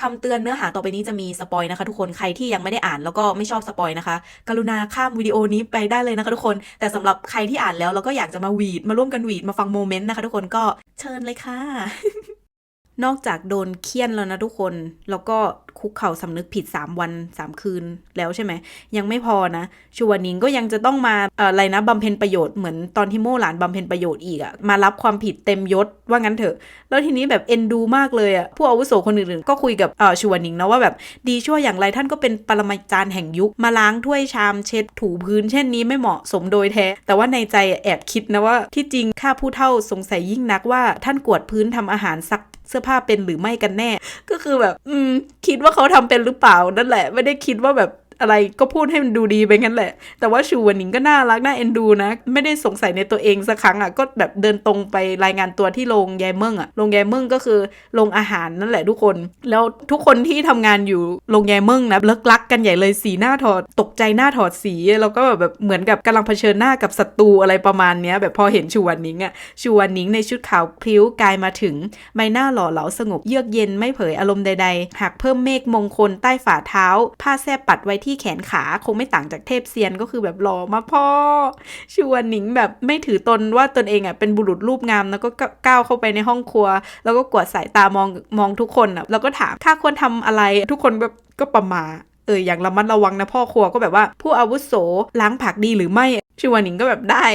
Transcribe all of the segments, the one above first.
คำเตือนเนื้อหาต่อไปนี้จะมีสปอยนะคะ ทุกคนใครที่ยังไม่ได้อ่านแล้วก็ไม่ชอบสปอยนะคะ กรุณาข้ามวิดีโอนี้ไปได้เลยนะคะทุกคน แต่สำหรับใครที่อ่านแล้วแล้วก็อยากจะมาวีดมาร่วมกันวีดมาฟังโมเมนต์นะคะ ทุกคนก็เชิญเลยค่ะ นอกจากโดนเคี่ยนแล้วนะทุกคน แล้วก็คุกเข่าสำนึกผิด 3 วัน 3 คืนแล้วใช่ไหม ยังไม่พอนะ ชูวานิงก็ยังจะต้องมาอะไรนะบำเพ็ญประโยชน์เหมือนตอนที่โม่หลานบำเพ็ญประโยชน์อีกอะมารับความผิดเต็มยศว่างั้นเถอะ แล้วทีนี้แบบเอ็นดูมากเลยอะผู้อาวุโสคนอื่นๆ ก็คุยกับชูวานิงนะว่าแบบดีชั่วอย่างไรท่านก็เป็นปรมาจารย์แห่งยุคมาล้างถ้วยชามเช็ดถูพื้นเช่นนี้ไม่เหมาะสมโดยแท้ แต่ว่าในใจแอบคิดนะว่าที่จริงข้าผู้เท่าสงสัยยิ่งนักว่าท่านกวดพื้นทำอาหารซัก เสื้อผ้าเป็นหรือไม่กันแน่ ก็คือแบบ อืม คิดว่าเขาทำเป็นหรือเปล่านั่นแหละ ไม่ได้คิดว่าแบบ อะไรก็พูดให้มันดูดีไปงั้นแหละ แต่ว่าชูวันนิงก็น่ารักน่าเอ็นดูนะ ไม่ได้สงสัยในตัวเองสักครั้งอะก็แบบเดินตรงไปรายงานตัวที่โรงยายเมิ่งอะโรงยายเมิ่งก็คือโรงอาหารนั่นแหละทุกคน แล้วทุกคนที่ทำงานอยู่โรงยายเมิ่งนะเลิกลักกันใหญ่เลยสีหน้าถอดตกใจหน้าถอดสีแล้วก็แบบเหมือนกับกำลังเผชิญหน้ากับศัตรูอะไรประมาณเนี้ยแบบพอเห็นชูวันนิงอะชูวันนิงในชุดขาวพลิ้วกายมาถึงใบหน้าหล่อเหลาสงบเยือกเย็นไม่เผยอารมณ์ใด ๆ หากเพิ่มเมฆมงคลใต้ฝ่าเท้า ผ้าแทบปัดไว้ที่ที่แขนขาคงไม่ต่างจากเทพเซียนก็คือแบบหล่อมาพ่อ ชวนหนิงแบบไม่ถือตนว่าตนเองอะเป็นบุรุษรูปงาม แล้วก็ก้าวเข้าไปในห้องครัว แล้วก็กวดสายตามองมองทุกคนอะแล้วก็ถามข้าควรทำอะไร ทุกคนแบบก็ประมา เอออย่างระมัดระวังนะพ่อครัวก็แบบว่าผู้อาวุโสล้างผักดีหรือไม่ชิวานิงก็แบบได้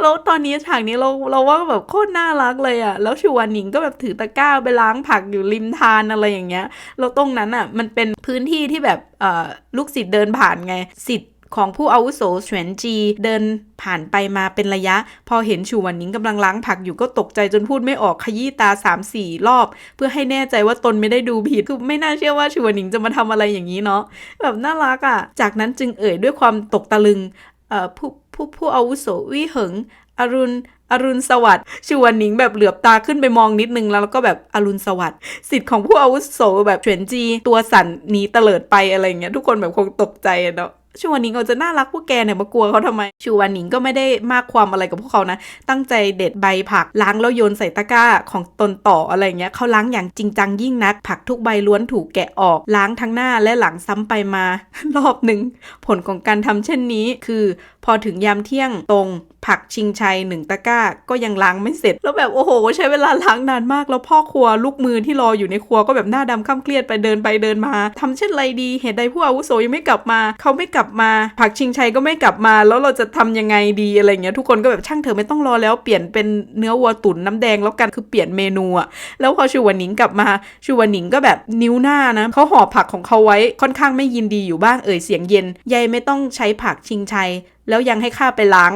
แล้วตอนนี้ฉากนี้เราเราว่าแบบโคตรน่ารักเลยอะแล้วชิวานิงก็แบบถือตะกร้าไปล้างผักอยู่ริมทานอะไรอย่างเงี้ยแล้วตรงนั้นอะมันเป็นพื้นที่ที่แบบเอ่อลูกศิษย์เดินผ่านไงศิษย์ ของผู้อาวุโสเฉวนจีเดินผ่านไปมาเป็นระยะ พอเห็นชูวันนิงกำลังล้างผักอยู่ก็ตกใจจนพูดไม่ออกขยี้ตา3ามสี่รอบ เพื่อให้แน่ใจว่าตนไม่ได้ดูผิดคือไม่น่าเชื่อว่าชูวันนิงจะมาทำอะไรอย่างนี้เนาะแบบน่ารักอะ่ะ จากนั้นจึงเอ่ยด้วยความตกตะลึงเอ่อผู้ผู้ผู้อาวุโสวิเหิงอรุณอรุณสวัสดิ์ชวนหนิงแบบเหลือบตาขึ้นไปมองนิดนึงแล้วก็แบบอรุณสวัสดิ์สิทธิ์ของผู้อาวุโสแบบเฉวนจี ตัวสั่นหนีเตลิดไปอะไรเงี้ยทุกคนแบบคงตกใจเนาะ ชูวันนิงเขาจะน่ารักพวกแกเนี่ยมากลัวเขาทำไม ชูวันนิงก็ไม่ได้มากความอะไรกับพวกเขานะ ตั้งใจเด็ดใบผักล้างแล้วโยนใส่ตะกร้าของตนต่ออะไรเงี้ยเขาล้างอย่างจริงจังยิ่งนัก ผักทุกใบล้วนถูกแกะออกล้างทั้งหน้าและหลังซ้ำไปมา รอบหนึ่งผลของการทำเช่นนี้คือ พอถึงยามเที่ยงตรง ผักชิงชัยหนึ่งตะกร้าก็ยังล้างไม่เสร็จ แล้วแบบโอ้โห ใช้เวลาล้างนานมากแล้วพ่อครัวลูกมือที่รออยู่ในครัวก็แบบหน้าดำข้ามเครียดไปเดินไปเดินมาทำเช่นไรดี เหตุใดผู้อาวุโสยังไม่กลับมา เขาไม่กลับมา ผักชิงชัยก็ไม่กลับมา แล้วเราจะทำยังไงดีอะไรเงี้ยทุกคนก็แบบช่างเถอะไม่ต้องรอแล้วเปลี่ยนเป็นเนื้อวัวตุ๋นน้ำแดงแล้วกันคือเปลี่ยนเมนูอะแล้วพอชูวันหนิงกลับมาชูวันหนิงก็แบบนิ้วหน้านะเขาห่อผักของเขาไว้ค่อนข้างไม่ยินดีอยู่บ้างเอ่ยเสียงเย็นยายไม่ต้องใช้ผักชิงชัย แล้วยังให้ข้าไปล้าง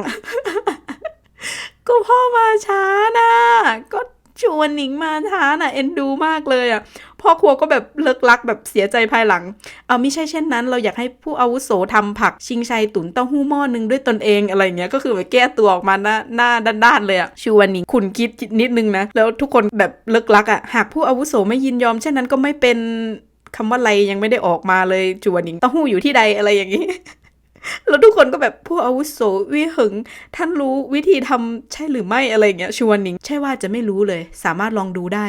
ก็พ่อมาช้านะก็ชวนหนิงมาช้าน่ะเอ็นดูมากเลยอะพ่อครัวก็แบบเลิกลักแบบเสียใจภายหลัง เอาไม่ใช่เช่นนั้น เราอยากให้ผู้อาวุโสทำผักชิงชัยตุ๋นเต้าหู้หม้อหนึงด้วยตนเองอะไรเงี้ยก็คือแบบแก้ตัวออกมาหน้าหน้าด้านๆเลยอะชวนหนิงคุณคิดนิดนึงนะ แล้วทุกคนแบบเลิกลักอะหากผู้อาวุโสไม่ยินยอมเช่นนั้นก็ไม่เป็นคำว่าอะไรยังไม่ได้ออกมาเลยจวนหนิงเต้าหู้อยู่ที่ใดอะไรอย่างนี้ แล้วทุกคนก็แบบผู้อาวุโสวิหึง ท่านรู้วิธีทำใช่หรือไม่อะไรเงี้ยชวนหนิง ใช่ว่าจะไม่รู้เลย สามารถลองดูได้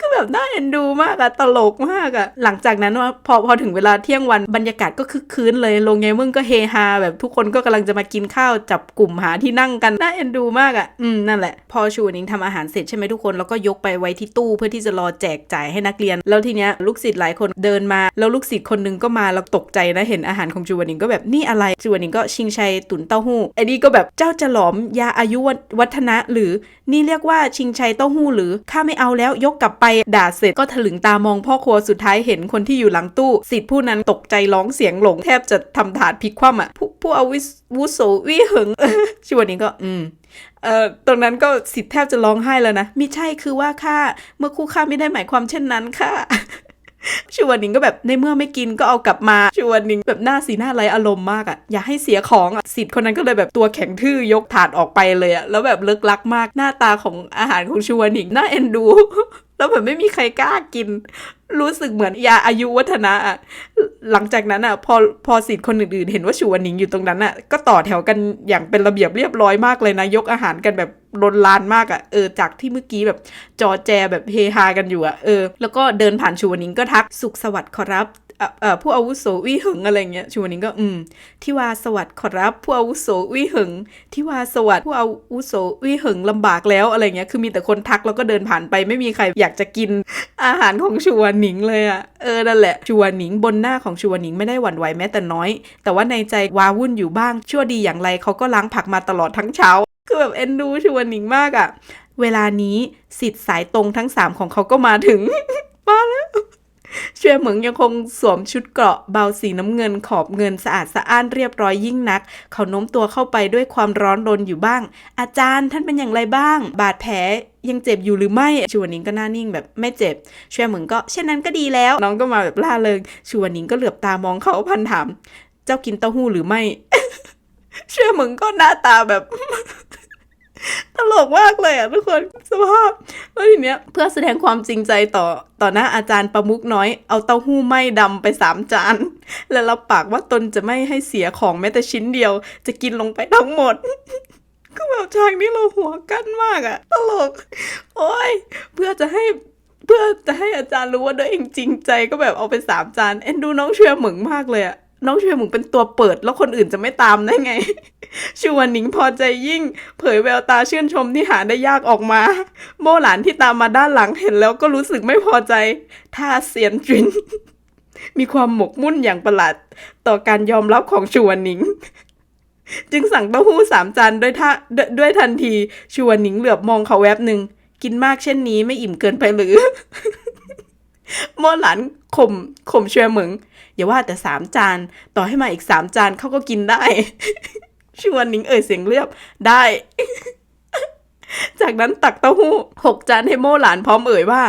ก็แบบน่าเอ็นดูมากอะตลกมากอะหลังจากนั้นว่าพอพอถึงเวลาเที่ยงวันบรรยากาศก็คึกคืนเลยโรงไงมึงก็เฮฮาแบบทุกคนก็กำลังจะมากินข้าวจับกลุ่มหาที่นั่งกันน่าเอ็นดูมากอะอืมนั่นแหละ พอชูนิงทำอาหารเสร็จใช่ไหมทุกคนแล้วก็ยกไปไว้ที่ตู้เพื่อที่จะรอแจกจ่ายให้นักเรียน แล้วทีเนี้ยลูกศิษย์หลายคนเดินมา แล้วลูกศิษย์คนหนึงก็มาแล้วตกใจนะเห็นอาหารของจูวนิงก็แบบนี่อะไรจูวนิงก็ชิงชัยตุ๋นเต้าหู้ไอ้นี่ก็แบบเจ้าจะหลอมยาอายุวัฒนะหรือนี่เรียกว่าชิงชัยเต้าหู้หรือข้าไม่เอาแล้วยกกลับไปด่าเสร็จก็ถลึงตามองพ่อครัวสุดท้ายเห็นคนที่อยู่หลังตู้สิทธิ์ผู้นั้นตกใจร้องเสียงหลงแทบจะทำถาดพลิกคว่ำอะผู้ผู้อาวุโสวิหึงชวนนี้ก็อืมเอ่อตรงนั้นก็สิทธิ์แทบจะร้องไห้แล้วนะมิใช่คือว่าข้าเมื่อคู่ข้าไม่ได้หมายความเช่นนั้นค่ะชวนนิงก็แบบในเมื่อไม่กินก็เอากลับมาชวนนิงแบบหน้าสีหน้าไรอารมณ์มากอะ่ะอย่าให้เสียของอะ่ะสิทธิ์คนนั้นก็เลยแบบตัวแข็งทื่อยกถาดออกไปเลยอะ่ะแล้วแบบเลิกลักมากหน้าตาของอาหารของชวนนิงน่าเอ็นดู แล้วเหมือนไม่มีใครกล้ากิน รู้สึกเหมือนยาอายุวัฒนะอะหลังจากนั้นอะพอพอสิทธิ์คนอื่นๆ เห็นว่าชูวันหนิงอยู่ตรงนั้นอะก็ต่อแถวกันอย่างเป็นระเบียบเรียบร้อยมากเลยนะ ยกอาหารกันแบบลนลานมากอะเออจากที่เมื่อกี้แบบจอแจแบบเฮฮากันอยู่อะเออแล้วก็เดินผ่านชูวันหนิงก็ทักสุขสวัสดิ์ขอรับ ผู้อาวุโสวิหึงอะไรเงี้ยชูวันนิงก็อืมที่ว่าสวัสดิ์ขอรับผู้อาวุโสวิหึงที่ว่าสวัสดิ์ผู้อาวุโสวิหึงลำบากแล้วอะไรเงี้ยคือมีแต่คนทักแล้วก็เดินผ่านไปไม่มีใครอยากจะกินอาหารของชูวหนิงเลยอะเออนั่นแหละชูวหนิงบนหน้าของชูวหนิงไม่ได้หวั่นไหวแม้แต่น้อย แต่ว่าในใจวาวุ่นอยู่บ้าง ชั่วดีอย่างไรเขาก็ล้างผักมาตลอดทั้งเช้า คือแบบเอ็นดูชูวหนิงมากอะเวลานี้สิทธิ์สายตรงทั้งสามของเขาก็มาถึง มาแล้ว เชื่อเหมืองยังคงสวมชุดเกราะเบาสีน้ำเงินขอบเงินสะอาดสะอ้านเรียบร้อยยิ่งนัก เขาโน้มตัวเข้าไปด้วยความร้อนรนอยู่บ้าง อาจารย์ท่านเป็นอย่างไรบ้าง บาดแผลยังเจ็บอยู่หรือไม่ชวนนิงก็หน้านิ่งแบบไม่เจ็บเชื่อเหมืองก็เช่นนั้นก็ดีแล้ว น้องก็มาแบบล่าเริงชวนนิงก็เหลือบตามองเขาพันถาม เจ้ากินเต้าหู้หรือไม่ เชื่อเหมืองก็หน้าตาแบบ ตลกมากเลยอะทุกคนสภาพแล้วทีเนี้ยเพื่อแสดงความจริงใจต่อต่อหน้าอาจารย์ประมุกน้อย เอาเต้าหู้ไหม้ดำไปสามจาน และรับปากว่าตนจะไม่ให้เสียของแม้แต่ชิ้นเดียว จะกินลงไปทั้งหมดก็แบบฉากนี้เราหัวกั้นมากอะตลก โอ้ย เพื่อจะให้เพื่อจะให้อาจารย์รู้ว่าตัวเองจริงใจก็แบบเอาไปสามจานเอ็นดูน้องเชียร์เหมึงมากเลยอะ น้องเชียร์เหมึงเป็นตัวเปิด แล้วคนอื่นจะไม่ตามได้ไงชวนหนิงพอใจยิ่ง เผยแววตาชื่นชมที่หาได้ยากออกมา โม่หลานที่ตามมาด้านหลังเห็นแล้วก็รู้สึกไม่พอใจท่าเสียนจินมีความหมกมุ่นอย่างประหลาดต่อการยอมรับของชวนหนิงจึงสั่งเต้าหู้สามจานด้วยท่าด้วยด้วยทันทีชวนหนิงเหลือบมองเขาแวบหนึ่ง กินมากเช่นนี้ไม่อิ่มเกินไปหรือ โม่หลานข่มข่มเชวยเหมึงอย่าว่าแต่สามจาน ต่อให้มาอีกสามจานเขาก็กินได้ ชวนนิงเอ่ยเสียงเรียบได้ จากนั้นตักเต้าหู้หกจานให้โม่หลานพร้อมเอ่ยว่า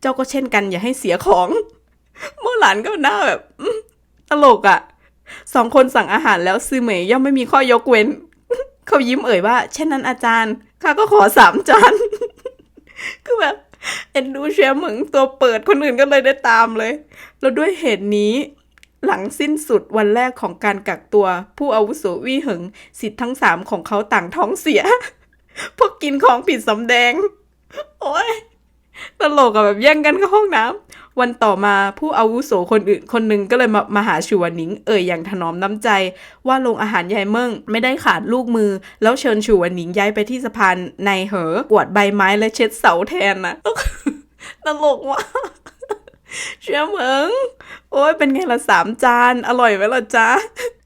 เจ้าก็เช่นกันอย่าให้เสียของ โม่หลานก็หน้าแบบตลกอะ่ะสองคนสั่งอาหารแล้วซื้อเหมยย่อมไม่มีข้อยกเว้น เขายิ้มเอ่ยว่า เช่นนั้นอาจารย์ข้าก็ขอสามจานคือแบบ เอ็นดูเชียร์เหมืองตัวเปิดคนอื่นก็เลยได้ตามเลย แล้วด้วยเหตุนี้หลังสิ้นสุดวันแรกของการกักตัว ผู้อาวุโสวี่หึงสิทธิ์ทั้งสามของเขาต่างท้องเสีย พวกกินของผิดสำแดง โอ้ย ตลกอะแบบแย่งกันเข้าห้องน้ำวันต่อมาผู้อาวุโสคนอื่นคนหนึ่งก็เลยมามาหาชูวนิง เอ่ยอย่างถนอมน้ำใจ ว่าโรงอาหารยายเมิ่งไม่ได้ขาดลูกมือ แล้วเชิญชูวนิงย้ายไปที่สะพานในเหอกวาดใบไม้และเช็ดเสาแทนนะตลกว่ะ เชื่อเหมิงโอ้ยเป็นไงละสามจาน อร่อยไหมล่ะจ๊ะ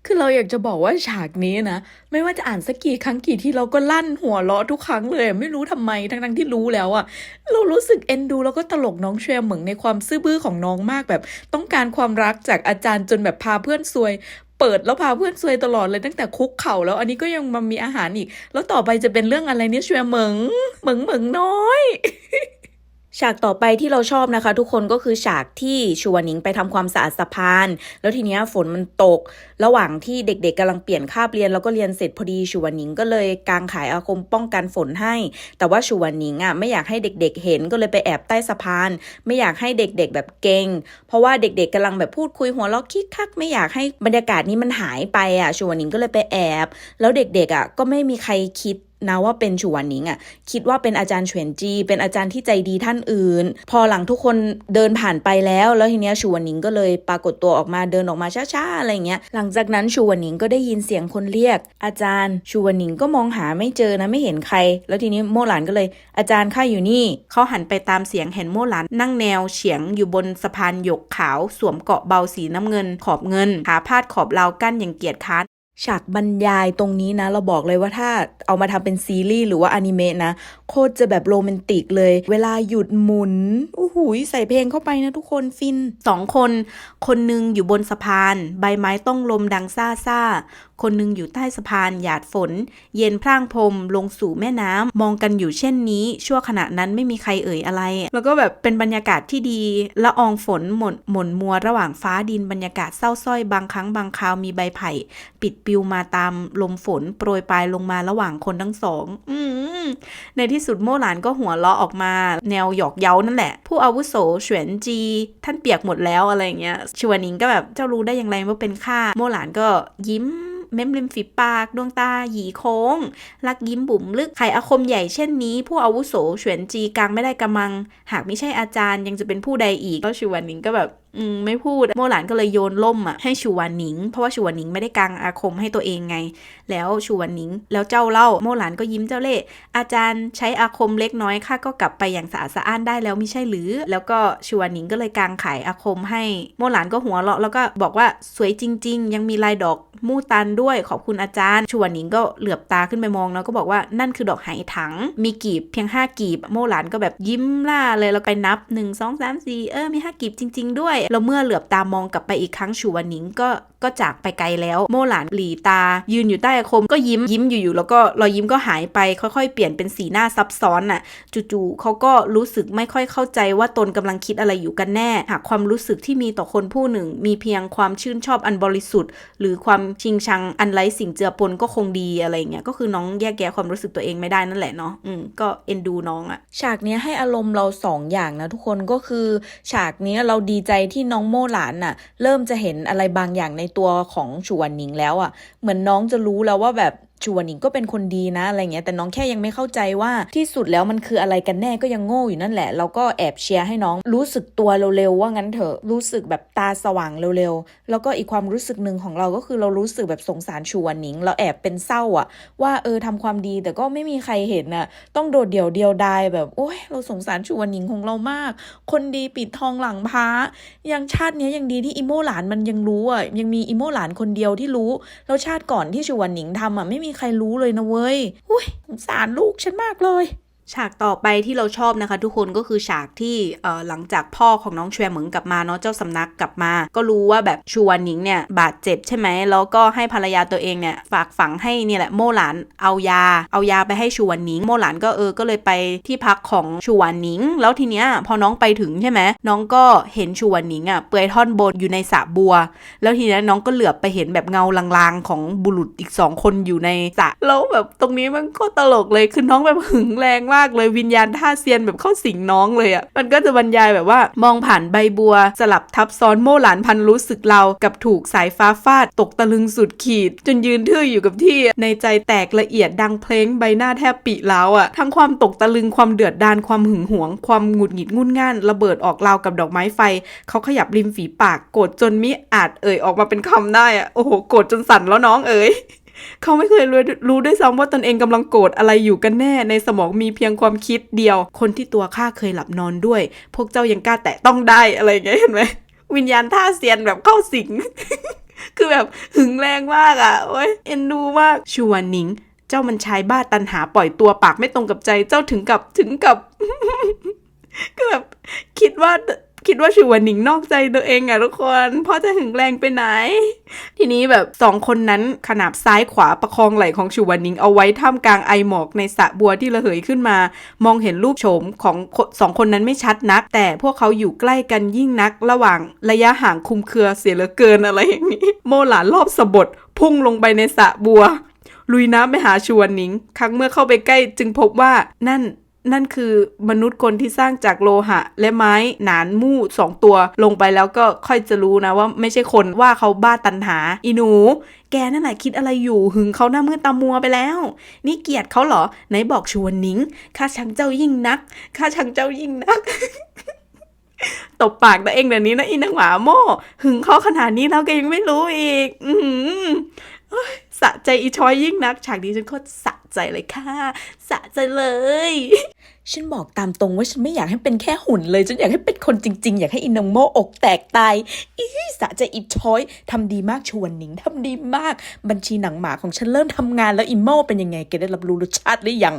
คือเราอยากจะบอกว่าฉากนี้นะ ไม่ว่าจะอ่านสักกี่ครั้งกี่ที่เราก็ลั่นหัวเราะทุกครั้งเลย ไม่รู้ทำไมทั้งๆที่รู้แล้วอะเรารู้สึกเอ็นดูแล้วก็ตลกน้องเชียเหมืองในความซื่อบื้อของน้องมากแบบ ต้องการความรักจากอาจารย์จนแบบพาเพื่อนซวยเปิดแล้วพาเพื่อนซวยตลอดเลยตั้งแต่คุกเข่าแล้วอันนี้ก็ยังมามีอาหารอีก แล้วต่อไปจะเป็นเรื่องอะไรเนี่ยเชียเหมิงเหมิงเหมิงน้อย ฉากต่อไปที่เราชอบนะคะ ทุกคนก็คือฉากที่ชวนหนิงไปทำความสะอาดสะพาน แล้วทีเนี้ยฝนมันตก ระหว่างที่เด็กๆกำลังเปลี่ยนคาบเรียน แล้วก็เรียนเสร็จพอดีชวนหนิงก็เลยกางขายอาคมป้องกันฝนให้ แต่ว่าชวนหนิงอะไม่อยากให้เด็กๆ เห็นก็เลยไปแอบใต้สะพาน ไม่อยากให้เด็กๆแบบเก่ง เพราะว่าเด็กๆกำลังแบบพูดคุยหัวเราะคิกคักไม่อยากให้บรรยากาศนี้มันหายไปอะชวนิงก็เลยไปแอบ แล้วเด็กๆอะก็ไม่มีใครคิดนะว่าเป็นชวนนิงอะคิดว่าเป็นอาจารย์เฉวนจี เป็นอาจารย์ที่ใจดีท่านอื่น พอหลังทุกคนเดินผ่านไปแล้ว แล้วทีเนี้ยชวนนิงก็เลยปรากฏตัวออกมาเดินออกมาช้าๆอะไรเงี้ยหลังจากนั้นชวนนิงก็ได้ยินเสียงคนเรียก อาจารย์ชวนนิงก็มองหาไม่เจอนะไม่เห็นใคร แล้วทีนี้โมหลานก็เลย อาจารย์ข้าอยู่นี่เขาหันไปตามเสียงเห็นโม่หลานนั่งแนวเฉียงอยู่บนสะพานหยกขาว สวมเกาะเบาสีน้ำเงิน ขอบเงินขาพาดขอบราวกั้นอย่างเกียจค้าน ฉากบรรยายตรงนี้นะ เราบอกเลยว่าถ้าเอามาทำเป็นซีรีส์หรือว่าอนิเมะนะ โคตรจะแบบโรแมนติกเลย เวลาหยุดหมุนอู้หูใส่เพลงเข้าไปนะทุกคนฟินสองคน คนหนึ่งอยู่บนสะพาน ใบไม้ต้องลมดังซ่าซ่าคนหนึงอยู่ใต้สะพานหยาดฝน เย็นพร่างพรมลงสู่แม่น้ำมองกันอยู่เช่นนี้ ชั่วขณะนั้นไม่มีใครเอ่ยอะไร แล้วก็แบบเป็นบรรยากาศที่ดีละอองฝนหม่นหม่นมัวระหว่างฟ้าดินบรรยากาศเศร้าสร้อยบางครั้งบางคราวมีใบไผ่ ปิดปลิวมาตามลมฝนโปรยปลายลงมาระหว่างคนทั้งสองอในที่สุดโม่หลานก็หัวเราะออกมา แนวหยอกเย้านั่นแหละ ผู้อาวุโสเฉวนจี ท่านเปียกหมดแล้วอะไรเงี้ยชวนิงก็แบบเจ้ารู้ได้อย่างไรว่าเป็นข้าโม่หลานก็ยิ้ม เม้มริมฝีปาก ดวงตา หยีโค้ง ลักยิ้มบุ๋มลึก ไขอาคมใหญ่เช่นนี้ ผู้อาวุโสเฉวนจีกลางไม่ได้กำมัง หากไม่ใช่อาจารย์ยังจะเป็นผู้ใดอีก ก็ชวนนิงก็แบบ อืมไม่พูดโมหลานก็เลยโยนล่มอะให้ชูวานิง เพราะว่าชูวานิงไม่ได้กางอาคมให้ตัวเองไง แล้วชูวานิง แล้วเจ้าเล่าโมหลานก็ยิ้มเจ้าเล่ห์อาจารย์ใช้อาคมเล็กน้อยข้าก็กลับไปอย่างสะอาดสะอ้านได้แล้วไม่ใช่หรือ แล้วก็ชูวานิงก็เลยกางขายอาคมให้โมหลานก็หัวเราะแล้วก็บอกว่าสวยจริง ๆ ยังมีลายดอกมู่ตันด้วยขอบคุณอาจารย์ชูวานิงก็เหลือบตาขึ้นไปมองแล้วก็บอกว่านั่นคือดอกไหถัง มีกีบเพียงห้ากีบ โมหลานก็แบบยิ้มล่าเลยแล้วไปนับหนึ่งสองสามสี่เออมีห้ากีบจริง ๆ ด้วยแล้วเมื่อเหลือบตามองกลับไปอีกครั้งชูวานิงก็ก็จากไปไกลแล้ว โมหลานหลีตา ยืนอยู่ใต้อาคมก็ยิ้มยิ้มอยู่ๆแล้วก็รอยยิ้มก็หายไปค่อยๆ เปลี่ยนเป็นสีหน้าซับซ้อนน่ะจู่ๆเขาก็รู้สึกไม่ค่อยเข้าใจว่าตนกำลังคิดอะไรอยู่กันแน่ หากความรู้สึกที่มีต่อคนผู้หนึ่ง มีเพียงความชื่นชอบอันบริสุทธิ์ หรือความชิงชังอันไร้สิ่งเจือปนก็คงดีอะไรเงี้ยก็คือน้องแยกแยะความรู้สึกตัวเองไม่ได้นั่นแหละเนาะอืมก็เอ็นดูน้องอะฉากนี้ให้อารมณ์เราสองอย่างนะทุกคนก็คือ ฉากนี้เราดีใจที่น้องโม่หลานน่ะ เริ่มจะเห็นอะไรบางอย่างในตัวของชวนนิงแล้วอะ่ะ เหมือนน้องจะรู้แล้วว่าแบบชวนหนิงก็เป็นคนดีนะอะไรเงี้ยแต่น้องแค่ยังไม่เข้าใจว่าที่สุดแล้วมันคืออะไรกันแน่ก็ยังโง่อยู่นั่นแหละเราก็แอบเชียร์ให้น้องรู้สึกตัวเร็วๆว่างั้นเถอะรู้สึกแบบตาสว่างเร็วๆแล้วก็อีกความรู้สึกหนึ่งของเราก็คือเรารู้สึกแบบสงสารชวนหนิง เราแอบเป็นเศร้าอะว่าเออทำความดีแต่ก็ไม่มีใครเห็นน่ะต้องโดดเดี่ยวเดียวดายแบบโอ้ยเราสงสารชวนหนิงของเรามาก คนดีปิดทองหลังพระยังชาตินี้ยังดีที่อีโมหลานมันยังรู้อะยังมีอีโมหลานคนเดียวที่รู้แล้วชาติก่อนที่ชวนหนิงทำอะไม่มีใครรู้เลยนะเว้ยอุ้ยสงสารลูกฉันมากเลย ฉากต่อไปที่เราชอบนะคะ ทุกคนก็คือฉากที่หลังจากพ่อของน้องแชวเหมิงกลับมาเนาะเจ้าสำนักกลับมา ก็รู้ว่าแบบชวนหนิงเนี่ยบาดเจ็บใช่ไหมแล้วก็ให้ภรรยาตัวเองเนี่ยฝากฝังให้เนี่ยแหละโม่หลานเอายา เอายาไปให้ชวนหนิง โม่หลานก็เออก็เลยไปที่พักของชวนหนิง แล้วทีเนี้ยพอน้องไปถึงใช่ไหมน้องก็เห็นชวนหนิงอะเปลือยท่อนบนอยู่ในสระบัว แล้วทีนี้น้องก็เหลือบไปเห็นแบบเงาลางๆของบุรุษอีกสองคนอยู่ในสระแล้วแบบตรงนี้มันก็ตลกเลยคือน้องแบบหึงแรงมากเลยวิญญาณท่าเซียนแบบเข้าสิงน้องเลยอะ่ะมันก็จะบรรยายแบบว่ามองผ่านใบบัว สลับทับซ้อนโม่หลานพันรู้สึกเรากับถูกสายฟ้าฟาดตกตะลึงสุดขีด จนยืนทื่ออยู่กับที่ในใจแตกละเอียดดังเพลงใบหน้าแทบปิแล้วอะ่ะทั้งความตกตะลึงความเดือดดานความหึงหวง ความหงุดหงิดงุนง่าน ระเบิดออกราวกับดอกไม้ไฟ เขาขยับริมฝีปากโกรธจนมิอาจเอ่ยออกมาเป็นคำได้อะโอ้โหโกรธจนสั่นแล้วน้องเอ๋ย เขาไม่เคยรู้รู้ด้วยซ้ำว่าตนเองกำลังโกรธอะไรอยู่กันแน่ ในสมองมีเพียงความคิดเดียว คนที่ตัวข้าเคยหลับนอนด้วย พวกเจ้ายังกล้าแตะต้องได้อะไรอย่างเงี้ยเห็นไหมวิญญาณท่าเซียนแบบเข้าสิง คือแบบหึงแรงมากอะโอ้ยเอ็นดูมากชวนนิง เจ้ามันชายบ้าตันหาปล่อยตัวปากไม่ตรงกับใจเจ้าถึงกับถึงกับ ก็แบบคิดว่า คิดว่าชูวันหนิงนอกใจตัวเองอะทุกคนพราะจะหึงแรงไปไหน ทีนี้แบบสองคนนั้นขนาบซ้ายขวาประคองไหล่ของชูวันหนิงเอาไว้ท่ามกลางไอหมอกในสระบัวที่ระเหยขึ้นมา มองเห็นรูปโฉมของสองคนนั้นไม่ชัดนัก แต่พวกเขาอยู่ใกล้กันยิ่งนัก ระหว่างระยะห่างคุมเครือเสียเหลือเกินอะไรอย่างนี้ โมหลานรอบสะบดพุ่งลงไปในสระบัวลุยน้ำไปหาชวนหนิง ครั้งเมื่อเข้าไปใกล้จึงพบว่านั่น นั่นคือมนุษย์คนที่สร้างจากโลหะ และไม้หนานมู่สองตัว ลงไปแล้วก็ค่อยจะรู้นะว่าไม่ใช่คนว่าเขาบ้าตันหา อีหนู แกนั่นแหละคิดอะไรอยู่หึงเขาหน้ามืดตามัวไปแล้ว นี่เกียดเขาเหรอ ไหนบอกชวนนิงข้าชังเจ้ายิ่งนักข้าชังเจ้ายิ่งนักตบปากตัวเองเดี๋ยวนี้นะอีนางหมาโม่หึงเขาขนาดนี้แล้วแกยังไม่รู้อีก อืสะใจอีชอยยิ่งนัก ฉากนี้ฉันโคตรสะใจเลยค่ะ สะใจเลย ฉันบอกตามตรงว่าฉันไม่อยากให้เป็นแค่หุ่นเลย ฉันอยากให้เป็นคนจริง ๆ อยากให้อินงโมอกแตกตายอีสะใจอิดช้อยทำดีมากชวนหนิงทำดีมาก บัญชีหนังหมาของฉันเริ่มทำงานแล้วอิโมเป็นยังไงแกได้รับรู้รสชาติหรือยัง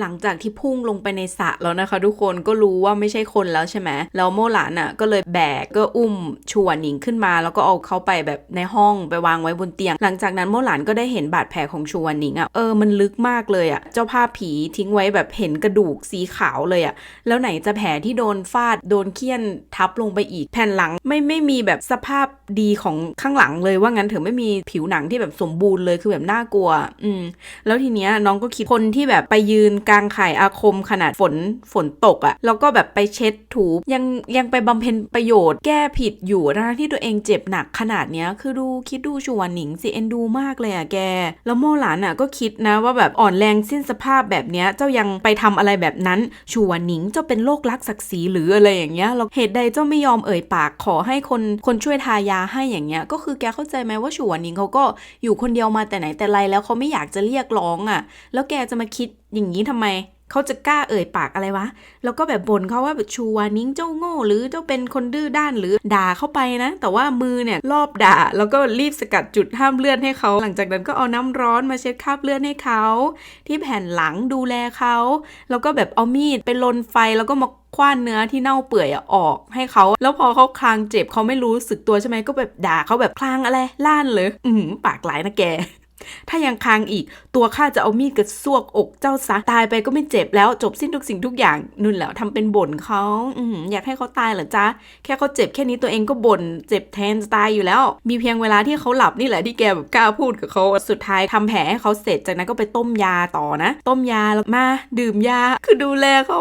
หลังจากที่พุ่งลงไปในสระแล้วนะคะ ทุกคนก็รู้ว่าไม่ใช่คนแล้วใช่ไหมแล้วโมหลานอะก็เลยแบกก็อุ้มชวนหนิงขึ้นมา แล้วก็เอาเขาไปแบบในห้องไปวางไว้บนเตียง หลังจากนั้นโมหลานก็ได้เห็นบาดแผลของชวนหนิงอะเออมันลึกมากเลยอะเจ้าภาผีทิ้งไว้แบบเห็นกระดูกสีขาวเลยอะแล้วไหนจะแผลที่โดนฟาดโดนเคี่ยนทับลงไปอีกแผ่นหลังไม่ไม่มีแบบสภาพดีของข้างหลังเลยว่างั้นเถอะไม่มีผิวหนังที่แบบสมบูรณ์เลยคือแบบน่ากลัว อืมแล้วทีเนี้ยน้องก็คิดคนที่แบบไปยืนกลางไข่อาคมขนาดฝนฝนตกอะ่ะ แล้วก็แบบไปเช็ดถูยังยังไปบำเพ็ญประโยชน์แก้ผิดอยู่นะที่ตัวเองเจ็บหนักขนาดเนี้ยคือดูคิดดูชวนหนิงสิเอ็นดูมากเลยอะ่ะแก แล้วโมหลานอะก็คิดนะว่าแบบอ่อนแรงสิ้นสภาพแบบเนี้ยเจ้ายังไปทำอะไรแบบนั้นชวนหนิงเจ้าเป็นโรครักศักดิ์ศรีหรืออะไรอย่างเงี้ยเราเหตุใดเจ้าไม่ยอมเอ่ยปากขอให้คนคนช่วยทายาให้อย่างเงี้ยก็คือแกเข้าใจไหมว่าชวนหนิงเขาก็อยู่คนเดียวมาแต่ไหนแต่ไรแล้วเขาไม่อยากจะเรียกร้องอะ แล้วแกจะมาคิดอย่างนี้ทำไมเขาจะกล้าเอ่ยปากอะไรวะ แล้วก็แบบบ่นเขาว่าแบบชูวานิ้งเจ้าโง่หรือเจ้าเป็นคนดื้อด้านหรือด่าเข้าไปนะ แต่ว่ามือเนี่ยรอบด่า แล้วก็รีบสกัดจุดห้ามเลือดให้เขา หลังจากนั้นก็เอาน้ำร้อนมาเช็ดคราบเลือดให้เขา ที่แผ่นหลังดูแลเขา แล้วก็แบบเอามีดไปลนไฟแล้วก็มาคว้านเนื้อที่เน่าเปื่อยออกให้เขา แล้วพอเขาคลางเจ็บเขาไม่รู้สึกตัวใช่ไหมก็แบบด่าเขาแบบคลางอะไรล่านเลย อือหือปากหลายนะแก ถ้ายังค้างอีก ตัวข้าจะเอามีดกระซวกอกเจ้าซะตายไปก็ไม่เจ็บแล้ว จบสิ้นทุกสิ่งทุกอย่างนุ่นแล้วทำเป็นบ่นเขาอืออยากให้เขาตายเหรอจ๊ะแค่เขาเจ็บแค่นี้ตัวเองก็บ่นเจ็บแทนจะตายอยู่แล้ว มีเพียงเวลาที่เขาหลับนี่แหละที่แกแบบกล้าพูดกับเขาสุดท้ายทำแผลให้เขาเสร็จจากนั้นก็ไปต้มยาต่อนะ ต้มยาแล้วมาดื่มยาคือดูแลเขา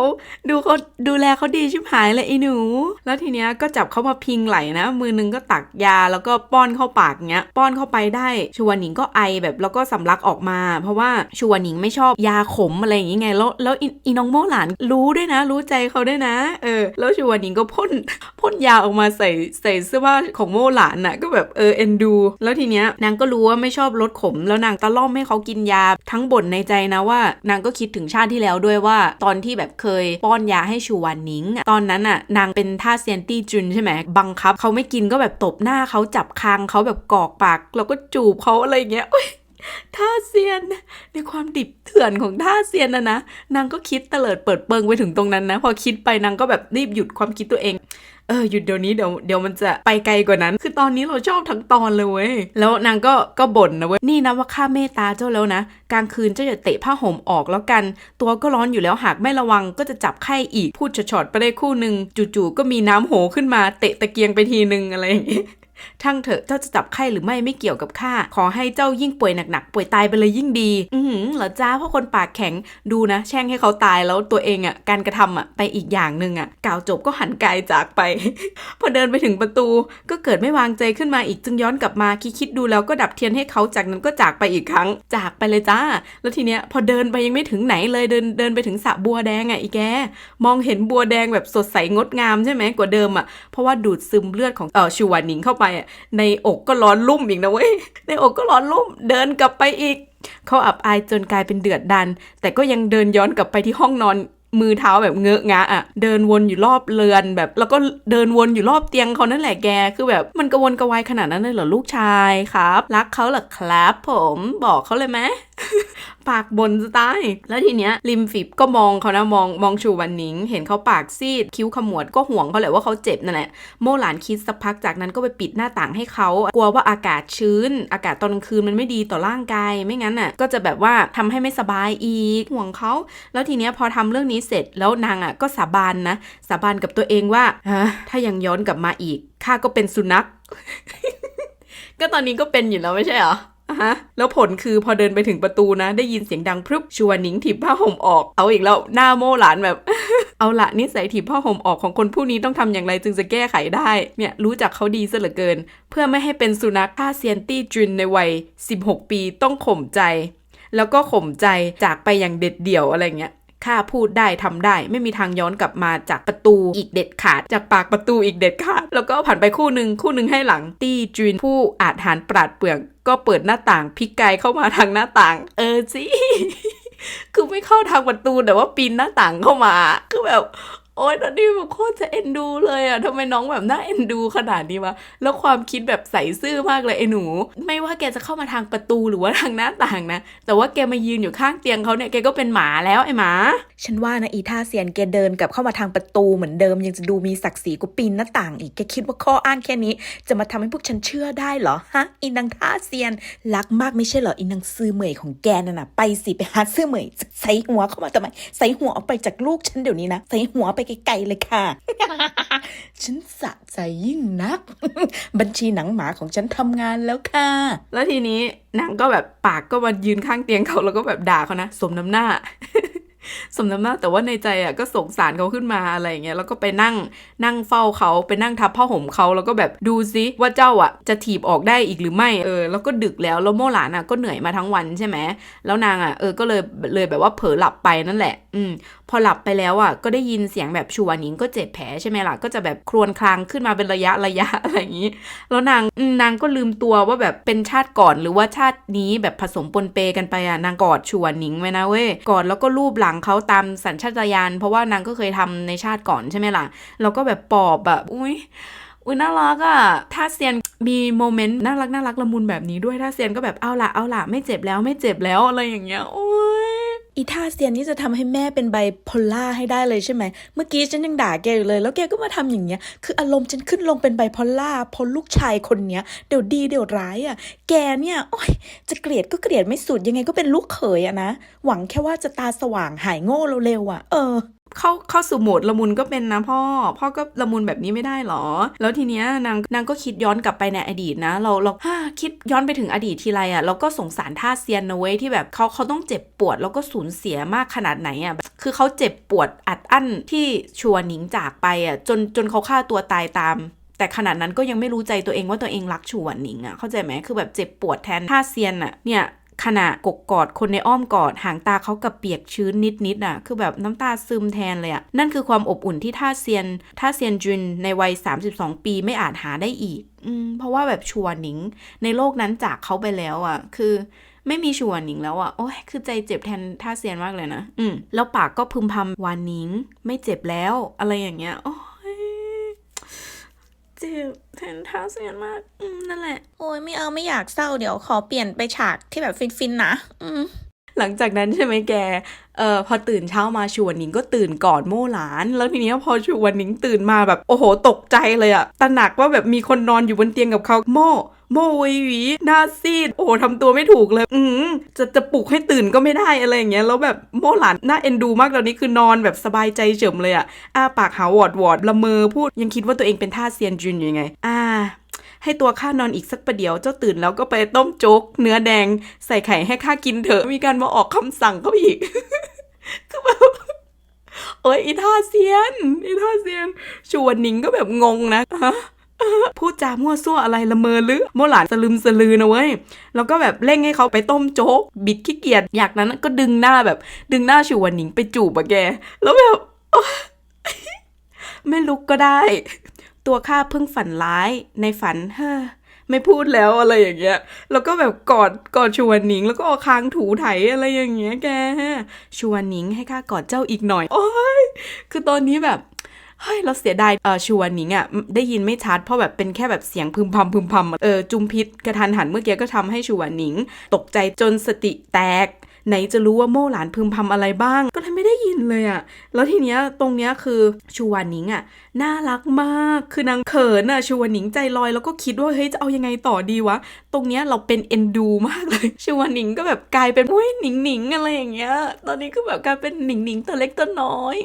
ดูเขาดูแลเขาดีชิบหายเลยไอ้หนู แล้วทีเนี้ยก็จับเขามาพิงไหลนะ มือนึงก็ตักยาแล้วก็ป้อนเข้าปากเงี้ยป้อนเข้าไปได้ชวนหนิงก็ไอแบบแล้วก็สำลักออกมา เพราะว่าชวหนิงไม่ชอบยาขมอะไรอย่างงี้ไง แล้วแล้วอีน้องโมหลานรู้ด้วยนะ รู้ใจเขาด้วยนะ เออ แล้วชวหนิงก็พ่นพ่นยาออกมาใส่ใส่เสื้อผ้าของโมหลานน่ะก็แบบเออเอ็นดู แล้วทีเนี้ยนางก็รู้ว่าไม่ชอบรสขม แล้วนางตะล่อมให้เขากินยาทั้งบ่นในใจนะว่า นางก็คิดถึงชาติที่แล้วด้วยว่า ตอนที่แบบเคยป้อนยาให้ชูวันนิงอะตอนนั้นอะนางเป็นท่าเซียนตี้จุนใช่ไหมบังคับเขาไม่กินก็แบบตบหน้าเขาจับคางเขาแบบกอกปาก แล้วก็จูบเขาอะไรเงี้ยย ท่าเซียนในความดิบเถื่อนของท่าเซียนนะนะนางก็คิดเตลิดเปิดเปิงไปถึงตรงนั้นนะ พอคิดไปนางก็แบบรีบหยุดความคิดตัวเองเออหยุดเดี๋ยวนี้เดี๋ยวเดี๋ยวมันจะไปไกลกว่านั้น คือตอนนี้เราชอบทั้งตอนเลยเว้ยแล้วนางก็ก็บ่นนะเว้ยนี่นะว่าข้าเมตตาเจ้าแล้วนะกลางคืนเจ้าจะเตะผ้าห่มออกแล้วกัน ตัวก็ร้อนอยู่แล้วหากไม่ระวังก็จะจับไข้อีกพูดฉอดๆไปได้คู่หนึ่งจู่ๆก็มีน้ำโหขึ้นมาเตะตะเกียงไปทีนึงอะไรอย่างงี้ ช่างเถอะเจ้าจะจับไข้หรือไม่ไม่เกี่ยวกับข้าขอให้เจ้ายิ่งป่วยหนักๆป่วยตายไปเลยยิ่งดี อือหือเหรอจ้าเพราะคนปากแข็งดูนะ แช่งให้เขาตายแล้วตัวเองอะ่ะการกระทำอะไปอีกอย่างหนึ่งอะกล่าวจบก็หันกายจากไป พอเดินไปถึงประตู ก็เกิดไม่วางใจขึ้นมาอีกจึงย้อนกลับมาคิดคิดดูแล้วก็ดับเทียนให้เขาจากนั้นก็จากไปอีกครั้ง จากไปเลยจ้า แล้วทีเนี้ยพอเดินไปยังไม่ถึงไหนเลยเดินเดินไปถึงสระบัวแดงอะอีแกมองเห็นบัวแดงแบบสดใสงดงามใช่ไหมกว่าเดิมอะเพราะว่าดูดซึมเลือดของเออชูวานิงเข้าไปอะในอกก็ร้อนลุ่มอีกนะเว้ย ในอกก็ร้อนลุ่ม เดินกลับไปอีก เขาอับอายจนกลายเป็นเดือดดัน แต่ก็ยังเดินย้อนกลับไปที่ห้องนอนมือเท้าแบบเงอะงะอะเดินวนอยู่รอบเรือนแบบ แล้วก็เดินวนอยู่รอบเตียงเขานั่นแหละแกคือแบบมันกระวนกระวายขนาดนั้นเลยเหรอลูกชายครับ รักเขาเหรอครับ ผมบอกเขาเลยไหม ปากบนสไตล์แล้วทีเนี้ยริมฝีบก็มองเขานะมองมองชูวันนิง เห็นเขาปากซีด คิ้วขมวดก็ห่วงเขาแหละว่าเขาเจ็บนั่นแหละโมหลานคิดสักพักจากนั้นก็ไปปิดหน้าต่างให้เขากลัวว่าอากาศชื้น อากาศตอนกลางคืนมันไม่ดีต่อร่างกายไม่งั้นน่ะก็จะแบบว่าทำให้ไม่สบายอีกห่วงเขาแล้วทีเนี้ยพอทำเรื่องนี้เสร็จแล้วนางอะก็สาบานนะสาบานกับตัวเองว่าถ้ายังย้อนกลับมาอีกข้าก็เป็นสุนัข ก็ตอนนี้ก็เป็นอยู่แล้วไม่ใช่เหรอ อะฮะ แล้วผลคือพอเดินไปถึงประตูนะ ได้ยินเสียงดังพรึบชวนหนิงถีบผ้าห่มออก เอาอีกแล้วหน้าโมหลานแบบ เอาละนิสัยถีบผ้าห่มออกของคนผู้นี้ต้องทำอย่างไรจึงจะแก้ไขได้ เนี่ยรู้จักเขาดีซะเหลือเกิน เพื่อไม่ให้เป็นสุนัขฆ่าเซียนตี้จุนในวัย 16 ปีต้องข่มใจ แล้วก็ข่มใจจากไปอย่างเด็ดเดี่ยวอะไรเงี้ย ข้าพูดได้ทำได้ ไม่มีทางย้อนกลับมาจากประตูอีกเด็ดขาด จากปากประตูอีกเด็ดขาด แล้วก็ผ่านไปคู่หนึ่งคู่หนึ่งให้หลังตี้จุนผู้อาจหารปราดเปรื่องก็เปิดหน้าต่างพิกกายเข้ามาทางหน้าต่าง เออสิคือไม่เข้าทางประตูแต่ว่าปีนหน้าต่างเข้ามา คือแบบ โอ๊ยตอนนี้แบบโคตรจะเอ็นดูเลยอะทำไมน้องแบบน่าเอ็นดูขนาดนี้วะ แล้วความคิดแบบใส่ซื่อมากเลยไอ้หนู ไม่ว่าแกจะเข้ามาทางประตูหรือว่าทางหน้าต่างนะ แต่ว่าแกมายืนอยู่ข้างเตียงเขาเนี่ย แกก็เป็นหมาแล้วไอ้หมา ฉันว่านะอีท่าเซียนแกเดินกลับเข้ามาทางประตูเหมือนเดิม ยังจะดูมีศักดิ์ศรีกว่าปีนหน้าต่างอีก แกคิดว่าข้ออ้างแค่นี้ จะมาทำให้พวกฉันเชื่อได้เหรอฮะอีนางท่าเซียนรักมากไม่ใช่เหรออีนางซื้อเหมยของแกนั่นน่ะไปสิไปหาซื้อเหมยใส่หัวเข้ามาทำไมใส่หัวออกไปจากลูกฉันเดี๋ยวนี้นะใส่หัวไปไกลๆเลยค่ะ ฉันสะใจยิ่งนัก บัญชีหนังหมาของฉันทำงานแล้วค่ะ แล้วทีนี้นางก็แบบปากก็มายืนข้างเตียงเขาแล้วก็แบบด่าเขานะสมน้ำหน้าสมน้ำหน้าแต่ว่าในใจอะก็สงสารเขาขึ้นมาอะไรอย่างเงี้ยแล้วก็ไปนั่งนั่งเฝ้าเขาไปนั่งทับผ้าห่มเขาแล้วก็แบบดูซิว่าเจ้าอะจะถีบออกได้อีกหรือไม่เออแล้วก็ดึกแล้วแล้วโมหลานอะก็เหนื่อยมาทั้งวันใช่ไหมแล้วนางอะเออก็เลยเลยแบบว่าเผลอหลับไปนั่นแหละ อืมพอหลับไปแล้วอะก็ได้ยินเสียงแบบชัวหนิงก็เจ็บแผลใช่ไหมล่ะก็จะแบบครวญครางขึ้นมาเป็นระยะระยะอะไรอย่างนี้ แล้วนางนางก็ลืมตัวว่าแบบเป็นชาติก่อนหรือว่าชาตินี้แบบผสมปนเปกันไปอะนางกอดชัวหนิงไว้นะเว้ยกอดแล้วก็รูปหลังเขาตามสัญชาตญาณเพราะว่านางก็เคยทำในชาติก่อนใช่ไหมล่ะแล้วก็แบบปอบแบบอุ้ยอุ้ยน่ารักอะถ้าเซียนมีโมเมนต์น่ารักน่ารักละมุนแบบนี้ด้วยถ้าเซียนก็แบบเอาละเอาละไม่เจ็บแล้วไม่เจ็บแล้วอะไรอย่างเงี้ยโอ้ย อีท่าเซียนนี่จะทำให้แม่เป็นไบโพล่าให้ได้เลยใช่ไหม เมื่อกี้ฉันยังด่าแกอยู่เลย แล้วแกก็มาทำอย่างเงี้ย คืออารมณ์ฉันขึ้นลงเป็นไบโพล่าพอลูกชายคนเนี้ย เดี๋ยวดีเดี๋ยวร้ายอะ แกเนี่ยโอ้ยจะเกลียดก็เกลียดไม่สุดยังไงก็เป็นลูกเขยอะนะ หวังแค่ว่าจะตาสว่างหายโง่เร็วๆอะ เออ เข้าเข้าสู่โหมดละมุนก็เป็นนะพ่อ พ่อก็ละมุนแบบนี้ไม่ได้หรอ แล้วทีเนี้ยนางนางก็คิดย้อนกลับไปในอดีตนะ เราเราฮ่าคิดย้อนไปถึงอดีตทีไรอะ่ะเราก็สงสารท่าเซียนนะเว้ยที่แบบเขาเขาต้องเจ็บปวดแล้วก็สูญเสียมากขนาดไหนอะ่ะคือเขาเจ็บปวดอัดอั้นที่ชัวหนิงจากไปอะ่ะจนจนเขาฆ่าตัวตายตามแต่ขนาดนั้นก็ยังไม่รู้ใจตัวเองว่าตัวเองรักชวนหนิงอะ่ะเข้าใจไหมคือแบบเจ็บปวดแทนท่าเซียนอะ่ะเนี่ย ขณะกกกอดคนในอ้อมกอดหางตาเขากับเปียกชื้นนิดๆอะ คือแบบน้ำตาซึมแทนเลยอะ นั่นคือความอบอุ่นที่ท่าเซียนท่าเซียนจุนในวัย 32 ปีไม่อาจหาได้อีก อืม เพราะว่าแบบชัวหนิง ในโลกนั้นจากเขาไปแล้วอะ คือไม่มีชัวหนิงแล้วอะ โอ้ยคือใจเจ็บแทนท่าเซียนมากเลยนะ อืม แล้วปากก็พึมพำวานหนิง ไม่เจ็บแล้ว อะไรอย่างเงี้ย โอ้ย เจ็บแทนท้าเสียนมาก อืมนั่นแหละ โอ้ยไม่เอาไม่อยากเศร้าเดี๋ยวขอเปลี่ยนไปฉากที่แบบฟินๆนะ อืม หลังจากนั้นใช่ไหมแก เอ่อพอตื่นเช้ามาชวนนิงก็ตื่นก่อนโม่หลาน แล้วทีนี้พอชวนนิงตื่นมาแบบโอ้โหตกใจเลยอะตระหนักว่าแบบมีคนนอนอยู่บนเตียงกับเขาโม่โม่วีวีหน้าซีด โอ้ทำตัวไม่ถูกเลย อืมจะจะปลุกให้ตื่นก็ไม่ได้อะไรอย่างเงี้ย แล้วแบบโม่หลานน่าเอ็นดูมากตอนนี้คือนอนแบบสบายใจเฉิมเลยอะอ้าปากหาวอดวอดละเมอพูดยังคิดว่าตัวเองเป็นท่าเซียนจุนอยู่ไง อ่า ให้ตัวข้านอนอีกสักประเดี๋ยวเจ้าตื่นแล้วก็ไปต้มโจ๊กเนื้อแดงใส่ไข่ให้ข้ากินเถอะมีการมาออกคำสั่งเขาอีกคือแบบโอ้ยอีท่าเซียนอีท่าเซียนชวนหนิงก็แบบงงนะฮะพูดจามั่วซั่วอะไรละเมอหรือโมหลานสลืมสลือนะเว้ย แล้วก็แบบเร่งให้เขาไปต้มโจ๊ก บิดขี้เกียจอยากนั้นก็ดึงหน้าแบบ ดึงหน้าชวนหนิงไปจูบอะแก แล้วแบบ ไม่ลุกก็ได้ ตัวข้าเพิ่งฝันร้ายในฝันเฮ้อไม่พูดแล้วอะไรอย่างเงี้ย แล้วก็แบบกอดกอดชวนหนิง แล้วก็เอาคางถูไถอะไรอย่างเงี้ยแก ชวนหนิงให้ข้ากอดเจ้าอีกหน่อย โอ้ย คือตอนนี้แบบ เฮ้ย เราเสียดายเออชวนหนิงอะ่ะได้ยินไม่ชัด เพราะแบบเป็นแค่แบบเสียงพึมพำพึมพำเออจุมพิษกระทันหันเมื่อกี้ก็ทำให้ชวนหนิง ตกใจจนสติแตก ไหนจะรู้ว่าโม่หลานพึมพำอะไรบ้าง ก็เลยไม่ได้ยินเลยอะแล้วทีเนี้ยตรงเนี้ยคือชูวนหนิงอะน่ารักมาก คือนางเขินอะชูวนหนิงใจลอยแล้วก็คิดว่าเฮ้ยจะเอายังไงต่อดีวะ ตรงเนี้ยเราเป็นเอ็นดูมากเลย ชูวนหนิงก็แบบกลายเป็นอุ้ยหนิงหนิงอะไรอย่างเงี้ย ตอนนี้ก็แบบกลายเป็นหนิงหนิงตัวเล็กตัวน้อย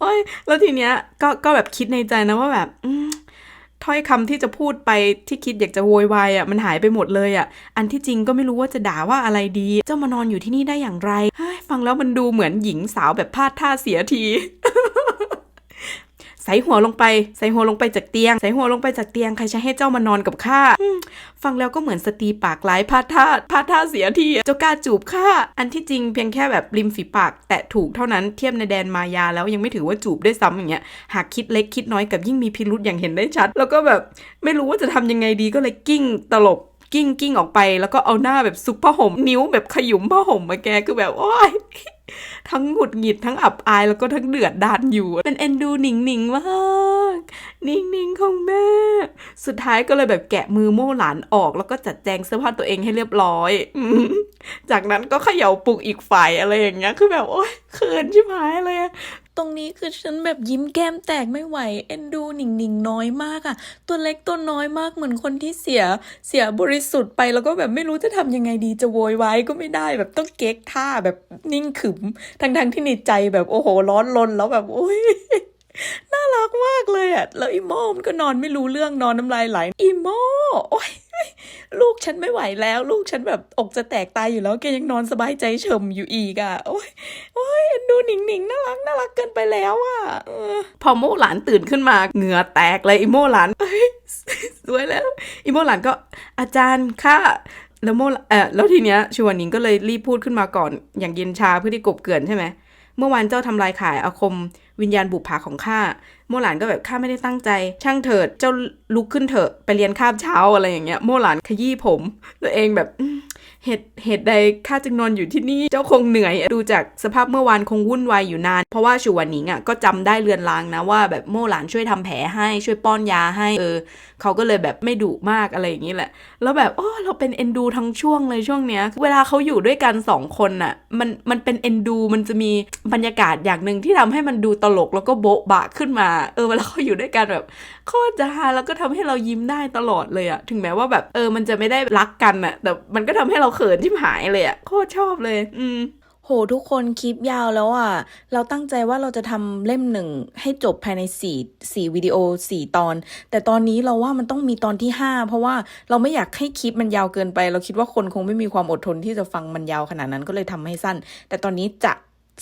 โอ้ยแล้วทีเนี้ยก็ก็แบบคิดในใจนะว่าแบบอืม ถ้อยคำที่จะพูดไปที่คิดอยากจะโวยวายอะมันหายไปหมดเลยอะ อันที่จริงก็ไม่รู้ว่าจะด่าว่าอะไรดี เจ้ามานอนอยู่ที่นี่ได้อย่างไร ฟังแล้วมันดูเหมือนหญิงสาวแบบพลาดท่าเสียที ใส่หัวลงไป ใส่หัวลงไปจากเตียง ใส่หัวลงไปจากเตียง ใครจะให้เจ้ามานอนกับข้า ฟังแล้วก็เหมือนสตรีปากร้ายพาท่าพาท่าเสียทีเจ้ากล้าจูบข้า อันที่จริงเพียงแค่แบบริมฝีปากแตะถูกเท่านั้น เทียบในแดนมายาแล้วยังไม่ถือว่าจูบได้ซ้ำอย่างเงี้ย หากคิดเล็กคิดน้อยกับยิ่งมีพิรุษอย่างเห็นได้ชัด แล้วก็แบบไม่รู้ว่าจะทำยังไงดีก็เลยกิ้งตลบกิ้งกิ้งออกไป แล้วก็เอาหน้าแบบซุปผ้าห่มนิ้วแบบขยุมผ้าห่มมาแกคือแบบโอ้ย ทั้งหงุดหงิดทั้งอับอายแล้วก็ทั้งเดือดดานอยู่ เป็นเอ็นดูหนิงหนิงๆมากหนิงหนิงๆของแม่ สุดท้ายก็เลยแบบแกะมือโม่หลานออก แล้วก็จัดแจงเสื้อผ้าตัวเองให้เรียบร้อยจากนั้นก็เขย่าปลุกอีกฝ่ายอะไรอย่างเงี้ยคือแบบโอ๊ยเขินชิบหายเลย ตรงนี้คือฉันแบบยิ้มแก้มแตกไม่ไหว เอ็นดูหนิงหนิงน้อยมากอะตัวเล็กตัวน้อยมากเหมือนคนที่เสียเสียบริสุทธิ์ไปแล้วก็แบบไม่รู้จะทำยังไงดีจะโวยวายก็ไม่ได้แบบต้องเก๊กท่าแบบนิ่งขึมทั้งทั้งๆที่ในใจแบบโอ้โหร้อนรนแล้วแบบโอ้ยน่ารักมากเลยอะแล้วอีโมมันก็นอนไม่รู้เรื่องนอนน้ำลายไหลอีโมโอ้ย ลูกฉันไม่ไหวแล้ว ลูกฉันแบบอกจะแตกตายอยู่แล้วแกยังนอนสบายใจเฉมอยู่อีกอะโอ้ยโอ้ยดูหนิงหนิงน่ารักน่ารักเกินไปแล้วอะเออพอโม่หลานตื่นขึ้นมาเหงื่อแตกเลยอีโม่หลานเอ้ยสวยแล้วอีโม่หลานก็อาจารย์ค่ะแล้วโม่เออแล้วทีเนี้ยชวนนิงก็เลยรีบพูดขึ้นมาก่อนอย่างเย็นชาเพื่อที่กบเกลื่นใช่ไหมเมื่อวานเจ้าทำลายขายอาคม วิญญาณบุปผาของข้าโมหลานก็แบบข้าไม่ได้ตั้งใจ ช่างเถิดเจ้าลุกขึ้นเถอะไปเรียนคาบเช้าอะไรอย่างเงี้ยโมหลานขยี้ผมตัวเองแบบ เหตุเหตุใดข้าจึงนอนอยู่ที่นี่ เจ้าคงเหนื่อย ดูจากสภาพเมื่อวานคงวุ่นวายอยู่นาน เพราะว่าชูวันนิงอะก็จำได้เลือนลางนะว่าแบบโม่หลานช่วยทำแผลให้ช่วยป้อนยาให้เออเขาก็เลยแบบไม่ดุมากอะไรอย่างนี้แหละ แล้วแบบโอ้เราเป็นเอ็นดูทั้งช่วงเลยช่วงเนี้ย เวลาเขาอยู่ด้วยกันสองคนน่ะมันมันเป็นเอ็นดูมันจะมีบรรยากาศอย่างหนึ่งที่ทำให้มันดูตลกแล้วก็โบ๊ะบะขึ้นมา เออเวลาเขาอยู่ด้วยกันแบบโคตรจะฮาแล้วก็ทำให้เรายิ้มได้ตลอดเลยอะถึงแม้ว่าแบบเออมันจะไม่ได้รักกันอะแต่มันก็ทำให้เราเขินที่หายเลยอะโคตรชอบเลย อืมโหทุกคนคลิปยาวแล้วอะ เราตั้งใจว่าเราจะทำเล่มหนึ่งให้จบภายในสี่สี่วิดีโอสี่ตอน แต่ตอนนี้เราว่ามันต้องมีตอนที่ห้าเพราะว่าเราไม่อยากให้คลิปมันยาวเกินไป เราคิดว่าคนคงไม่มีความอดทนที่จะฟังมันยาวขนาดนั้นก็เลยทำให้สั้น แต่ตอนนี้จะ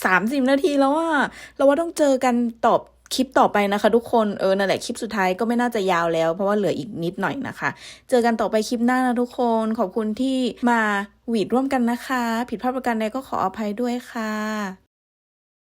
สามสิบนาทีแล้วอะเราว่าต้องเจอกันตอบ คลิปต่อไปนะคะทุกคนเออนั่นแหละคลิปสุดท้ายก็ไม่น่าจะยาวแล้ว เพราะว่าเหลืออีกนิดหน่อยนะคะ เจอกันต่อไปคลิปหน้านะทุกคนขอบคุณที่มาหวีดร่วมกันนะคะ ผิดพลาดประการใดก็ขออภัยด้วยค่ะ